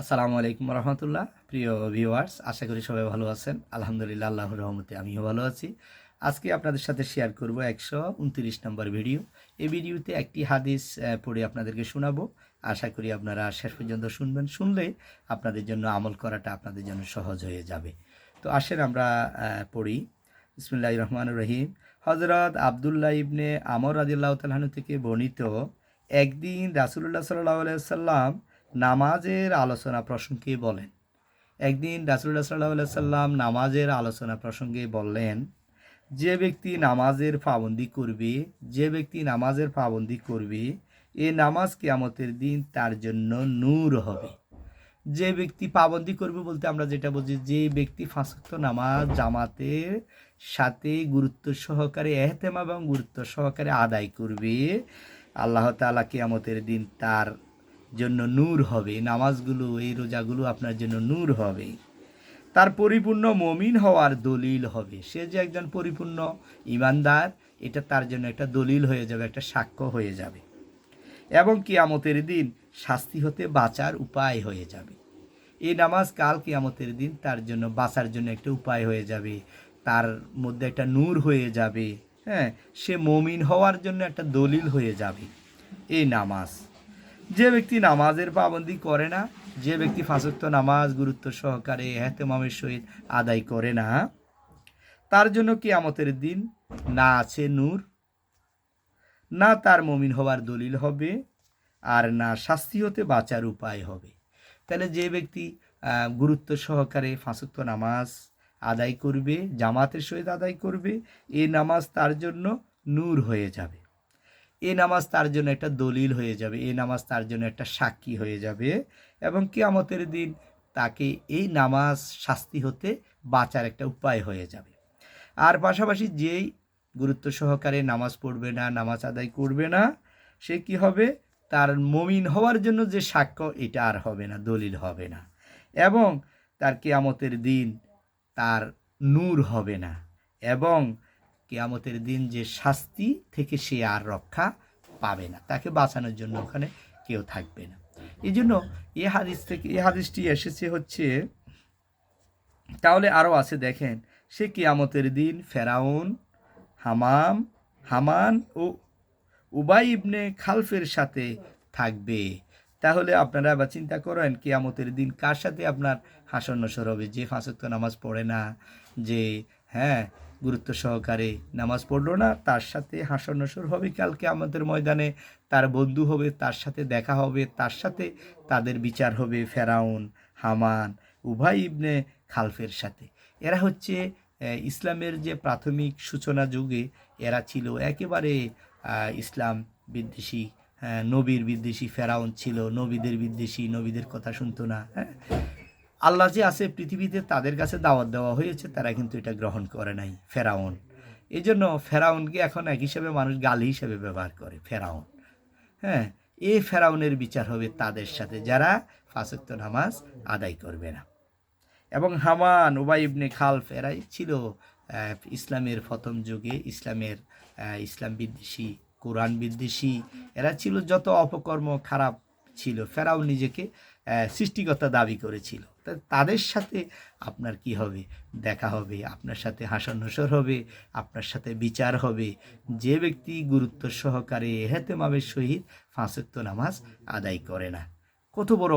আসসালামু আলাইকুম রহমতুল্লাহ। প্রিয় ভিউয়ার্স আশা করি সবাই ভালো আছেন। আলহামদুলিল্লাহ আল্লাহ রহমতে আমিও ভালো আছি। আজকে আপনাদের সাথে শেয়ার করব একশো উনত্রিশ নম্বর ভিডিও এই ভিডিওতে একটি হাদিস পড়ে আপনাদেরকে শোনাবো। আশা করি আপনারা শেষ পর্যন্ত শুনবেন। শুনলে আপনাদের জন্য আমল করাটা আপনাদের জন্য সহজ হয়ে যাবে। তো আসেন আমরা পড়ি। ইসমিল্লাহ রহমান রহিম। হজরত আবদুল্লাহ ইবনে আমর আদিল্লাহ তালহানু থেকে বর্ণিত, একদিন রাসুল্লাহ সাল্লাহ সাল্লাম নামাজের আলোচনা প্রসঙ্গে বলেন। একদিন রাসুল্লাহ সাল্লাহ সাল্লাম নামাজের আলোচনা প্রসঙ্গে বললেন, যে ব্যক্তি নামাজের পাবন্দি করবে, যে ব্যক্তি নামাজের পাবন্দি করবে, এ নামাজ কিয়ামতের দিন তার জন্য নূর হবে। যে ব্যক্তি পাবন্দি করবে বলতে আমরা যেটা বলছি যে ব্যক্তি ফাঁসক্ত নামাজ জামাতের সাথে গুরুত্ব সহকারে এহতেম এবং গুরুত্ব সহকারে আদায় করবে, আল্লাহ তালা কেয়ামতের দিন তার জন্য নূর হবে নামাজগুলো, এই রোজাগুলো আপনার জন্য নূর হবে। তার পরিপূর্ণ মমিন হওয়ার দলিল হবে। সে যে একজন পরিপূর্ণ ইমানদার, এটা তার জন্য একটা দলিল হয়ে যাবে, একটা সাক্ষ্য হয়ে যাবে। এবং কিয়ামতের দিন শাস্তি হতে বাঁচার উপায় হয়ে যাবে। এই নামাজ কাল কিয়ামতের দিন তার জন্য, বাঁচার জন্য একটা উপায় হয়ে যাবে। তার মধ্যে একটা নূর হয়ে যাবে। হ্যাঁ সে মমিন হওয়ার জন্য একটা দলিল হয়ে যাবে। এই নামাজ। যে ব্যক্তি নামাজের পাবন্দি করে না, যে ব্যক্তি ফাঁসক্ত নামাজ গুরুত্ব সহকারে হেতেমামের সহিত আদায় করে না, তার জন্য কিয়ামতের দিন না আছে নূর, না তার মমিন হওয়ার দলিল হবে, আর না শাস্তি হতে বাঁচার উপায় হবে। তাহলে যে ব্যক্তি গুরুত্ব সহকারে ফাঁসক্ত নামাজ আদায় করবে, জামাতের সহিত আদায় করবে এ নামাজ তার জন্য নূর হয়ে যাবে। এই নামাজ তার জন্য একটা দলিল হয়ে যাবে এই নামাজ তার জন্য একটা সাক্ষী হয়ে যাবে এবং কিয়ামতের দিন তাকে এই নামাজ শাস্তি হতে বাঁচার একটা উপায় হয়ে যাবে। আর পাশাপাশি যেই গুরুত্ব সহকারে নামাজ পড়বে না, নামাজ আদায় করবে না, সে কি হবে? তার মমিন হওয়ার জন্য যে সাক্ষ্য, এটা আর হবে না, দলিল হবে না এবং তার কেয়ামতের দিন তার নূর হবে না এবং কেয়ামতের দিন যে শাস্তি থেকে সে আর রক্ষা পাবে না। তাকে বাঁচানোর জন্য ওখানে কেউ থাকবে না। এই জন্য এ হাদিস থেকে, এ হাদিসটি এসেছে হচ্ছে, তাহলে আরও আছে দেখেন, সে কিয়ামতের দিন ফেরাউন, হামাম, হামান ও উবাই ইবনে খালফের সাথে থাকবে। তাহলে আপনারা বা চিন্তা করেন, কিয়ামতের দিন কার সাথে আপনার হাসন নসর হবে যে ফাঁসক্ত নামাজ পড়ে না, যে হ্যাঁ গুরুত্ব সহকারে নামাজ পড়ল না তার সাথে হাসন নসর হবে কালকে আমাদের ময়দানে তার বন্ধু হবে তার সাথে দেখা হবে তার সাথে তাদের বিচার হবে ফেরাউন হামান উভয় ইবনে খালফের সাথে। এরা হচ্ছে ইসলামের যে প্রাথমিক সূচনা যুগে এরা ছিল একেবারে ইসলাম বিদ্বেষী হ্যাঁ, নবীর বিদ্বেষী ফেরাউন ছিল নবীদের বিদ্বেষী নবীদের কথা শুনতো না হ্যাঁ। আল্লাহ যে আছে পৃথিবীতে, তাদের কাছে দাওয়াত দেওয়া হয়েছে, তারা কিন্তু এটা গ্রহণ করে নাই, ফেরাউন। এই জন্য ফেরাউনকে এখন এক হিসেবে মানুষ গালি হিসেবে ব্যবহার করে, ফেরাউন। হ্যাঁ এই ফেরাউনের বিচার হবে তাদের সাথে, যারা ফাসক্ত নামাজ আদায় করবে না। এবং হামান, উবাই ইবনে খালফ, এরাই ছিল ইসলামের প্রথম যুগে ইসলামের ইসলাম বিদ্বেষী, কোরআন বিদ্বেষী। এরা ছিল যত অপকর্ম, খারাপ ছিল। ফেরাও নিজেকে সৃষ্টিকর্তা দাবি করেছিল। তাদের সাথে আপনার কি হবে? দেখা হবে। আপনার সাথে হাসন নসর হবে। আপনার সাথে বিচার হবে। যে ব্যক্তি গুরুত্ব সহকারে হেতেমাবের সহিত ফাঁসক্ত নামাজ আদায় করে না। কত বড়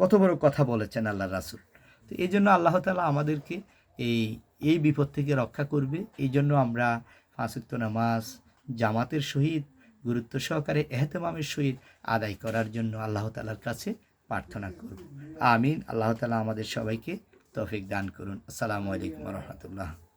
কত বড় কথা বলেছেন আল্লাহ রাসুল। তো এই জন্য আল্লাহ তালা আমাদেরকে এই এই বিপদ থেকে রক্ষা করবে। এই জন্য আমরা ফাঁসুক্ত নামাজ, জামাতের সহিত গুরুত্ব সহকারে এহতেমামের সহিত আদায় করার জন্য আল্লাহ তালার কাছে প্রার্থনা করব। আমিন। আল্লাহ তালা আমাদের সবাইকে তফিক দান করুন। আসসালামু আলাইকুম রহমতুল্লাহ।